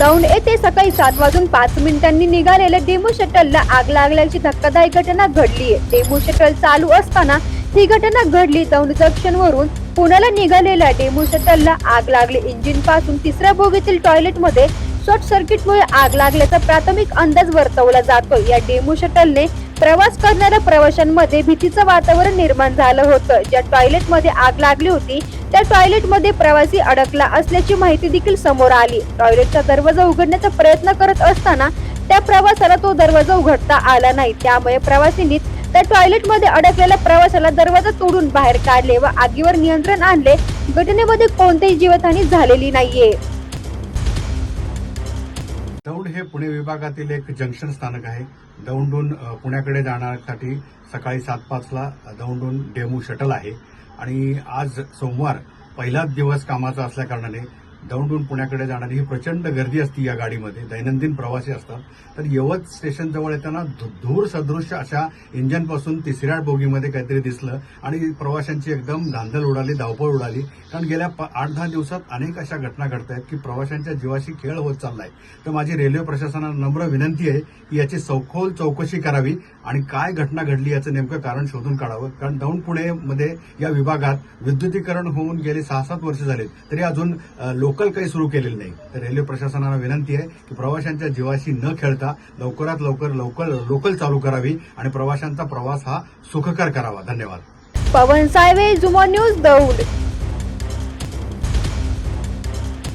दौंड येथे सकाळी सात वाजून पाच मिनिटांनी निघालेल्या डेमो शटलला आग लागल्याची धक्कादायक घटना घडली आहे. डेमो शटल चालू असताना ही घटना घडली दौंड जंक्शन वरून पुण्याला निघालेल्या डेमो शटलला आग लागली. इंजिनपासून तिसऱ्या बोगीतील टॉयलेटमध्ये शॉर्ट सर्किटमुळे आग लागल्याचा प्राथमिक अंदाज वर्तवला जातो. या डेमो शटलने प्रवास करणाऱ्या प्रवाशांमध्ये भीतीचं वातावरण निर्माण झालं होतं. ज्या टॉयलेटमध्ये आग लागली होती त्या टॉयलेटमध्ये प्रवासी अडकला असल्याची माहिती देखील समोर आली. टॉयलेटचा दरवाजा उघडण्याचा प्रयत्न करत असताना त्या प्रवासाला तो दरवाजा उघडता आला नाही. त्यामुळे प्रवासींनी त्या टॉयलेटमध्ये अडकलेल्या प्रवाशाला दरवाजा तोडून बाहेर काढले व आगीवर नियंत्रण आणले. घटनेमध्ये कोणतीही जीवितहानी झालेली नाहीये. दौंड हे पुणे विभागातील एक जंक्शन स्थानक आहे. दौंडून पुण्याकडे जाण्यासाठी सकाळी सात पाचला दौंडून डेमू शटल आहे. आणि आज सोमवार पहिलाच दिवस कामाचा असल्याकारणाने कारणाने पुण्याकडे जाणारी ही प्रचंड गर्दी असते या गाडीमध्ये. दैनंदिन प्रवासी असतात. तर यवत स्टेशनजवळ येताना धूर सदृश्य अशा इंजनपासून तिसऱ्या बोगीमध्ये काहीतरी दिसलं आणि प्रवाशांची एकदम धांदल उडाली धावपळ उडाली. कारण गेल्या आठ दहा दिवसात अनेक अशा घटना घडत आहेत की प्रवाशांच्या जीवाशी खेळ होत चाललाय. तर माझी रेल्वे प्रशासनाला नम्र विनंती आहे की याची सखोल चौकशी करावी आणि काय घटना घडली याचं नेमकं कारण शोधून काढावं. कारण दौंड पुणेमध्ये या विभागात विद्युतीकरण होऊन गेले सहा सात वर्ष झालेत. तरी अजून लोक लोकल काही सुरू केलेलं नाही. तर रेल्वे प्रशासनाला विनंती आहे की प्रवाशांच्या जीवाशी न खेळता लवकरात लवकर लोकल लोकल चालू करावी आणि प्रवाशांचा प्रवास हा सुखकर करावा. धन्यवाद. पवन सायवे जुमो न्यूज दौड.